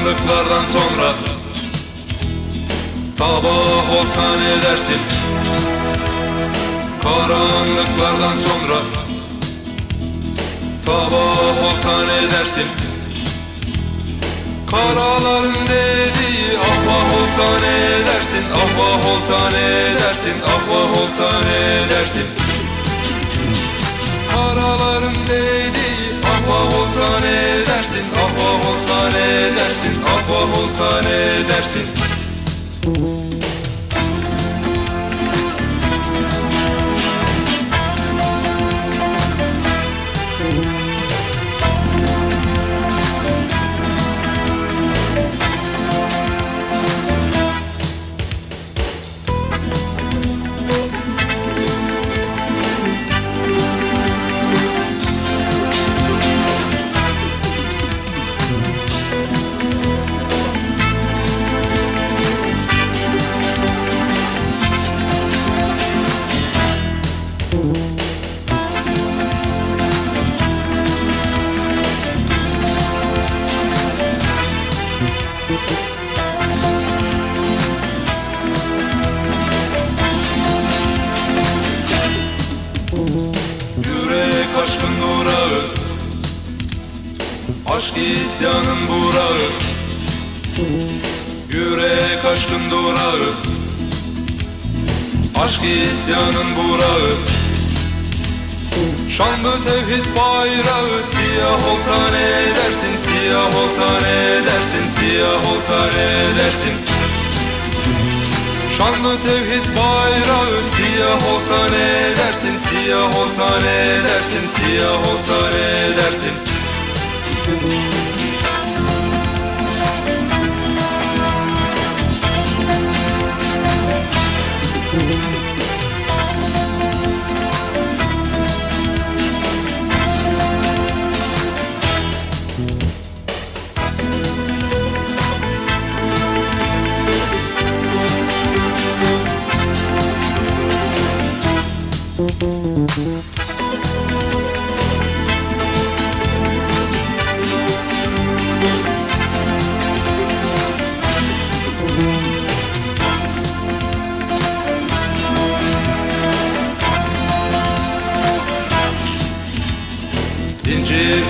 Karanlıklardan sonra. Sabah olsa ne dersin? Karanlıklardan sonra. Sabah olsa ne dersin? Karaların dediği ahvah olsa ne dersin? Ahvah olsa ne dersin? Ahvah olsa ne dersin? Karaların dediği ahvah olsa ne dersin? ne dersin Ahvah olsa ne dersin aşkın durağı. Aşk isyanın burağı. Yürek aşkın durağı. Aşk isyanın burağı. Şanlı tevhid bayrağı. Siyah olsa ne dersin? Siyah olsa ne dersin? Siyah olsa ne dersin Şanlı tevhid bayrağı Siyah olsa ne dersin? Siyah olsa ne dersin? Siyah olsa ne dersin Zincir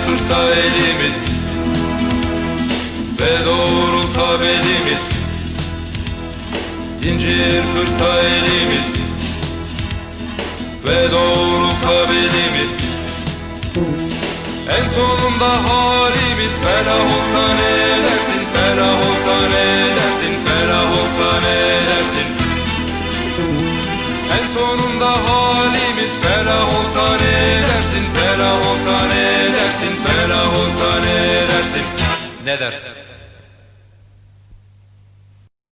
kırsa elimiz Ve doğrulsa belimiz. Zincir kırsa elimiz Ve doğrulsa belimiz En sonunda halimiz. Ferah olsa ne dersin? Ferah olsa ne dersin? Ferah olsa ne dersin? En sonunda halimiz. Ferah olsa ne dersin? Ferah olsa ne dersin? Ferah olsa ne dersin? Ne dersin